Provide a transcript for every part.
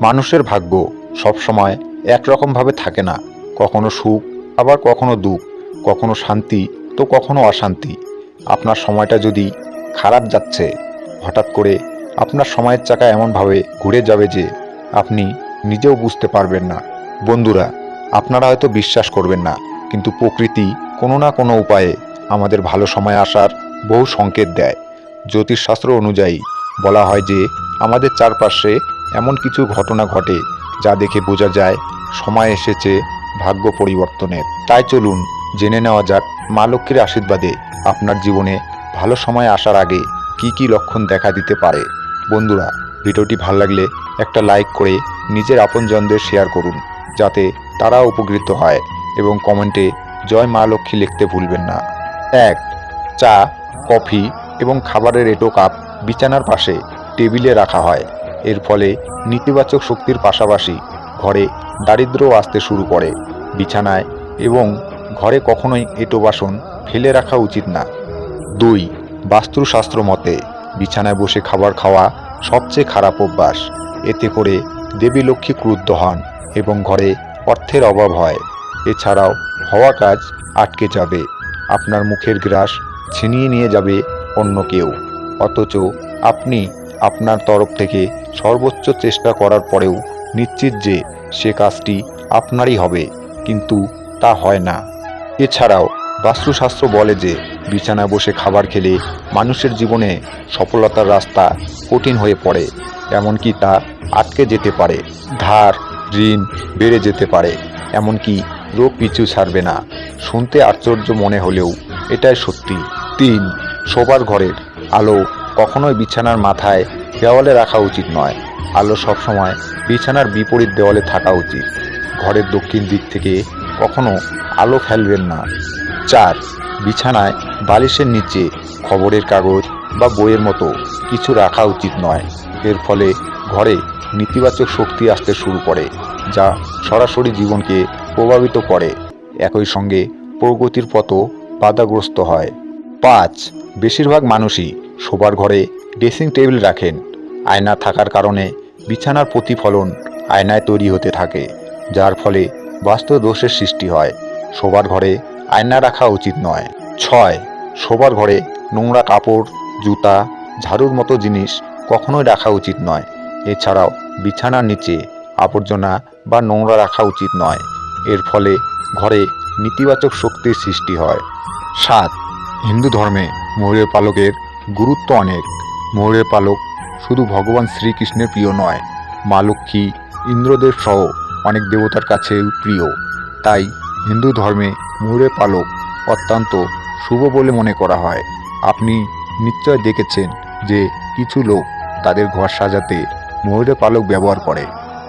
মানুষের ভাগ্য সবসময় একরকমভাবে থাকে না। কখনো সুখ, আবার কখনো দুঃখ, কখনো শান্তি, তো কখনো অশান্তি। আপনার সময়টা যদি খারাপ যাচ্ছে, হঠাৎ করে আপনার সময়ের চাকা এমনভাবে ঘুরে যাবে যে আপনি নিজেও বুঝতে পারবেন না। বন্ধুরা, আপনারা হয়তো বিশ্বাস করবেন না, কিন্তু প্রকৃতি কোনো না কোনো উপায়ে আমাদের ভালো সময় আসার বহু সংকেত দেয়। জ্যোতিষশাস্ত্র অনুযায়ী বলা হয় যে আমাদের চারপাশে এমন কিছু ঘটনা ঘটে যা দেখে বোঝা যায় সময় এসেছে ভাগ্য পরিবর্তনের। তাই চলুন জেনে নেওয়া যাক মা লক্ষ্মীর আশীর্বাদে আপনার জীবনে ভালো সময় আসার আগে কি কি লক্ষণ দেখা দিতে পারে। বন্ধুরা, ভিডিওটি ভালো লাগলে একটা লাইক করে নিজের আপনজনদের শেয়ার করুন, যাতে তারা উপকৃত হয় এবং কমেন্টে জয় মা লক্ষ্মী লিখতে ভুলবেন না। এক, চা, কফি এবং খাবারের এটো কাপ বিছানার পাশে টেবিলে রাখা হয়। এর ফলে নেতিবাচক শক্তির পাশাপাশি ঘরে দারিদ্র্য আসতে শুরু করে, বিছানায় এবং ঘরে কখনোই এটো বাসন ফেলে রাখা উচিত না। দুই, বাস্তুশাস্ত্র মতে, বিছানায় বসে খাবার খাওয়া সবচেয়ে খারাপ অভ্যাস। এতে করে দেবী লক্ষ্মী ক্রুদ্ধ হন এবং ঘরে অর্থের অভাব হয়। এছাড়াও হওয়া কাজ আটকে যাবে, আপনার মুখের গ্রাস ছিনিয়ে নিয়ে যাবে অন্য কেউ। অথচ আপনি আপনার তরফ থেকে সর্বোচ্চ চেষ্টা করার পরেও নিশ্চিত যে সে কাজটি আপনারই হবে, কিন্তু তা হয় না। এছাড়াও বাস্তুশাস্ত্র বলে যে, বিছানায় বসে খাবার খেলে মানুষের জীবনে সফলতার রাস্তা কঠিন হয়ে পড়ে, এমনকি তা আটকে যেতে পারে, ধার, ঋণ বেড়ে যেতে পারে, এমনকি রোগ পিছু ছাড়বে না। শুনতে আশ্চর্য মনে হলেও এটাই সত্যি। তিন, শোবার ঘরের আলো কখনোই বিছানার মাথায় দেওয়ালে রাখা উচিত নয়। আলো সবসময় বিছানার বিপরীত দেওয়ালে থাকা উচিত। ঘরের দক্ষিণ দিক থেকে কখনো আলো ফেলবেন না। চার, বিছানায় বালিশের নিচে খবরের কাগজ বা বইয়ের মতো কিছু রাখা উচিত নয়। এর ফলে ঘরে নেতিবাচক শক্তি আসতে শুরু করে, যা সরাসরি জীবনকে প্রভাবিত করে। একই সঙ্গে প্রগতির পথও বাধাগ্রস্ত হয়। পাঁচ, বেশিরভাগ মানুষই শোবার ঘরে ড্রেসিং টেবিল রাখেন। আয়না থাকার কারণে বিছানার প্রতিফলন আয়নায় তৈরি হতে থাকে, যার ফলে বাস্তু দোষের সৃষ্টি হয়। শোবার ঘরে আয়না রাখা উচিত নয়। ছয়, শোবার ঘরে নোংরা কাপড়, জুতা, ঝাড়ুর মতো জিনিস কখনোই রাখা উচিত নয়। এছাড়াও বিছানার নিচে আবর্জনা বা নোংরা রাখা উচিত নয়। এর ফলে ঘরে নেতিবাচক শক্তির সৃষ্টি হয়। সাত, হিন্দু ধর্মে ময়ূরের পালকের গুরুত্ব অনেক। ময়ূরের পালক শুধু ভগবান শ্রীকৃষ্ণের প্রিয় নয়, মা লক্ষ্মী, ইন্দ্রদেব সহ অনেক দেবতার কাছেও প্রিয়। তাই হিন্দু ধর্মে ময়ূরের পালক অত্যন্ত শুভ বলে মনে করা হয়। আপনি নিশ্চয় দেখেছেন যে কিছু লোক তাদের ঘর সাজাতে ময়ূরের পালক ব্যবহার করে।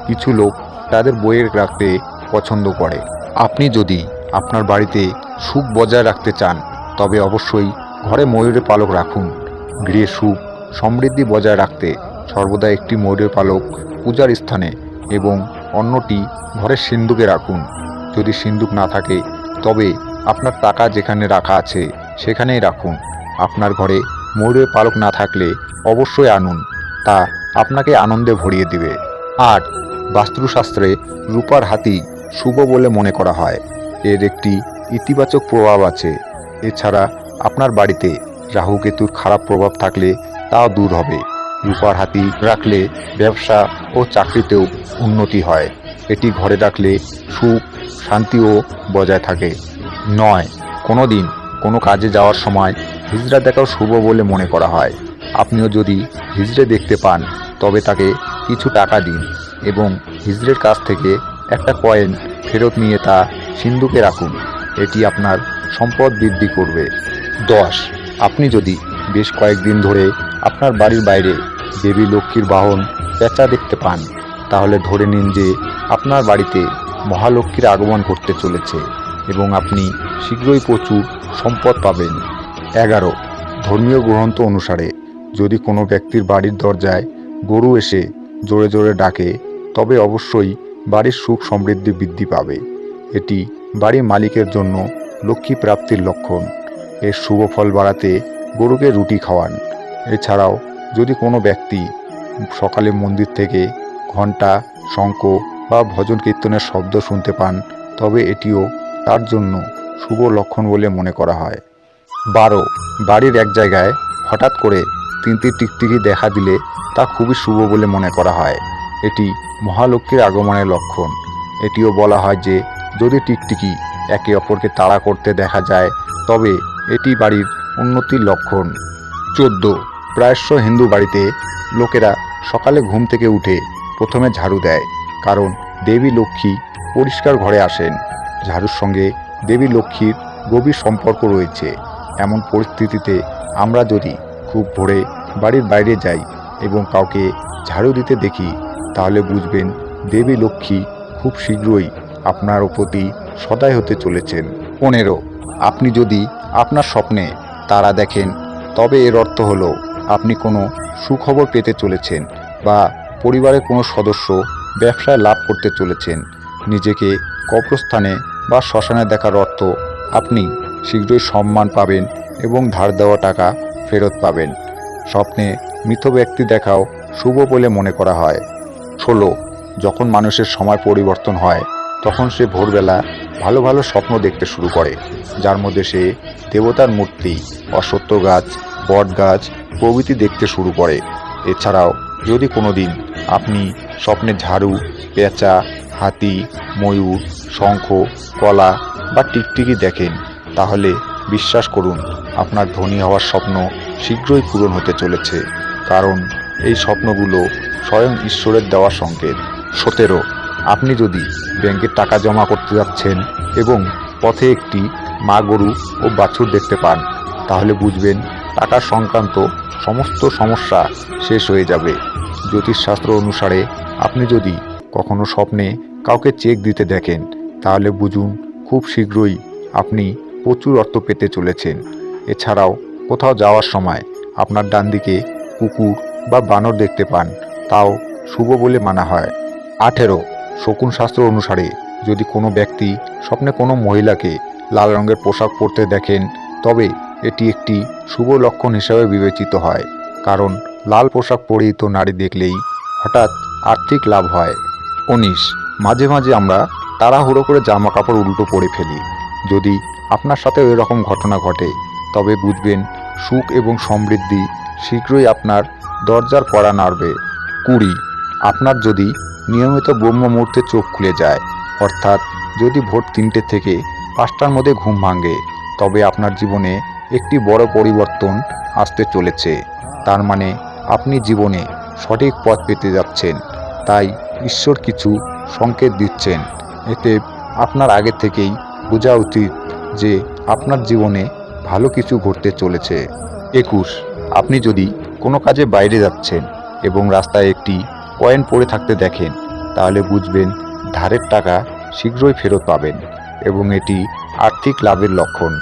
কিছু লোক তাদের বইয়ের রাখতে পছন্দ করে। আপনি যদি আপনার বাড়িতে সুখ বজায় রাখতে চান, তবে অবশ্যই ঘরে ময়ূরের পালক রাখুন। গৃহে সুখ, সমৃদ্ধি বজায় রাখতে সর্বদা একটি ময়ূরের পালক পূজার স্থানে এবং অন্যটি ঘরের সিন্দুকে রাখুন। যদি সিন্দুক না থাকে, তবে আপনার টাকা যেখানে রাখা আছে সেখানেই রাখুন। আপনার ঘরে ময়ূরের পালক না থাকলে অবশ্যই আনুন, তা আপনাকে আনন্দে ভরিয়ে দিবে। আর বাস্তুশাস্ত্রে রূপার হাতি শুভ বলে মনে করা হয়। এর একটি ইতিবাচক প্রভাব আছে। এছাড়া আপনার বাড়িতে রাহু কেতুর খারাপ প্রভাব থাকলে তাও দূর হবে। রূপার হাতি রাখলে ব্যবসা ও চাকরিতেও উন্নতি হয়। এটি ঘরে রাখলে সুখ, শান্তিও বজায় থাকে। নয় কোনো দিন কোনো কাজে যাওয়ার সময় হিজড়া দেখাও শুভ বলে মনে করা হয়। আপনিও যদি হিজড়ে দেখতে পান, তবে তাকে কিছু টাকা দিন এবং হিজড়ের কাছ থেকে একটা কয়েন ফেরত নিয়ে তা সিন্ধুকে রাখুন। এটি আপনার সম্পদ বৃদ্ধি করবে। দশ আপনি যদি বেশ কয়েকদিন ধরে আপনার বাড়ির বাইরে দেবী লক্ষ্মীর বাহন পেঁচা দেখতে পান, তাহলে ধরে নিন যে আপনার বাড়িতে মহালক্ষ্মীর আগমন করতে চলেছে এবং আপনি শীঘ্রই প্রচুর সম্পদ পাবেন। এগারো, ধর্মীয় গ্রন্থ অনুসারে যদি কোনো ব্যক্তির বাড়ির দরজায় গরু এসে জোরে জোরে ডাকে, তবে অবশ্যই বাড়ির সুখ সমৃদ্ধি বৃদ্ধি পাবে। এটি বাড়ির মালিকের জন্য লক্ষ্মী প্রাপ্তির লক্ষণ। এর শুভ ফল বাড়াতে গরুকে রুটি খাওয়ান। এছাড়াও যদি কোনো ব্যক্তি সকালে মন্দির থেকে ঘণ্টা, শঙ্খ বা ভজন কীর্তনের শব্দ শুনতে পান, তবে এটিও তার জন্য শুভ লক্ষণ বলে মনে করা হয়। বারো। বাড়ির এক জায়গায় হঠাৎ করে তিনটি টিকটিকি দেখা দিলে তা খুবই শুভ বলে মনে করা হয়। এটি মহালক্ষ্মীর আগমনের লক্ষণ। এটিও বলা হয় যে, যদি টিকটিকি একে অপরকে তাড়া করতে দেখা যায়, তবে এটি বাড়ির উন্নতির লক্ষণ। চোদ্দ। প্রায়শ হিন্দু বাড়িতে লোকেরা সকালে ঘুম থেকে উঠে প্রথমে ঝাড়ু দেয়, কারণ দেবী লক্ষ্মী পরিষ্কার ঘরে আসেন। ঝাড়ুর সঙ্গে দেবী লক্ষ্মীর গভীর সম্পর্ক রয়েছে। এমন পরিস্থিতিতে আমরা যদি খুব ভোরে বাড়ির বাইরে যাই এবং কাউকে ঝাড়ু দিতে দেখি, তাহলে বুঝবেন দেবী লক্ষ্মী খুব শীঘ্রই আপনার প্রতি সদায় হতে চলেছেন। পনেরো। আপনি যদি আপনার স্বপ্নে তারা দেখেন, তবে এর অর্থ হলো আপনি কোনো সুখবর পেতে চলেছেন বা পরিবারের কোনো সদস্য ব্যবসায় লাভ করতে চলেছেন। নিজেকে কবরস্থানে বা শ্মশানে দেখার অর্থ আপনি শীঘ্রই সম্মান পাবেন এবং ধার দেওয়া টাকা ফেরত পাবেন। স্বপ্নে মৃত ব্যক্তি দেখাও শুভ বলে মনে করা হয়। ষোলো, যখন মানুষের সময় পরিবর্তন হয়, তখন সে ভোরবেলা ভালো ভালো স্বপ্ন দেখতে শুরু করে, যার মধ্যে সে দেবতার মূর্তি অসত্য গাছ, বট গাছ, প্রভৃতি দেখতে শুরু করে। এছাড়াও, যদি কোনো দিন আপনি স্বপ্নে ঝাড়ু, পেঁচা, হাতি, ময়ূর, শঙ্খ, কলা বা টিকটিকি দেখেন, তাহলে বিশ্বাস করুন, আপনার ধনী হওয়ার স্বপ্ন শীঘ্রই পূরণ হতে চলেছে। কারণ, এই স্বপ্নগুলো স্বয়ং ঈশ্বরের দেওয়া সংকেত। সতেরো আপনি যদি ব্যাংকে টাকা জমা করতে যাচ্ছেন এবং পথে একটি মা গরু ও বাছুর দেখতে পান, তাহলে বুঝবেন টাকা সংক্রান্ত সমস্ত সমস্যা শেষ হয়ে যাবে। জ্যোতিষশাস্ত্র অনুসারে আপনি যদি কখনো স্বপ্নে কাউকে চেক দিতে দেখেন, তাহলে বুঝুন খুব শীঘ্রই আপনি প্রচুর অর্থ পেতে চলেছেন। এছাড়াও কোথাও যাওয়ার সময় আপনার ডান দিকে কুকুর বা বানর দেখতে পান, তাও শুভ বলে মানা হয়। আঠেরো শকুন শাস্ত্র অনুসারে যদি কোনো ব্যক্তি স্বপ্নে কোনো মহিলাকে লাল রঙের পোশাক পরতে দেখেন, তবে এটি একটি শুভ লক্ষণ হিসাবে বিবেচিত হয়। কারণ লাল পোশাক পরিহিত নারী দেখলেই হঠাৎ আর্থিক লাভ হয়। উনিশ, মাঝে মাঝে আমরা তাড়াহুড়ো করে জামা কাপড় উল্টো পরে ফেলি। যদি আপনার সাথে এরকম ঘটনা ঘটে, তবে বুঝবেন সুখ এবং সমৃদ্ধি শীঘ্রই আপনার দরজার কড়া নাড়বে। কুড়ি, আপনার যদি নিয়মিত ব্রহ্ম মুহূর্তে চোখ খুলে যায়। অর্থাৎ যদি ভোর তিনটে থেকে পাঁচটার মধ্যে ঘুম ভাঙে, তবে আপনার জীবনে একটি বড় পরিবর্তন আসতে চলেছে। তার মানে আপনি জীবনে সঠিক পথ পেতে যাচ্ছেন, তাই ঈশ্বর কিছু সংকেত দিচ্ছেন। এতে আপনার আগে থেকেই বোঝা উচিত যে আপনার জীবনে ভালো কিছু ঘটতে চলেছে। একুশ, আপনি যদি কোনো কাজে বাইরে যাচ্ছেন এবং রাস্তায় একটি কয়েন পড়ে থাকতে দেখেন, তাহলে বুঝবেন ধারের টাকা শীঘ্রই ফেরত পাবেন এবং এটি আর্থিক লাভের লক্ষণ।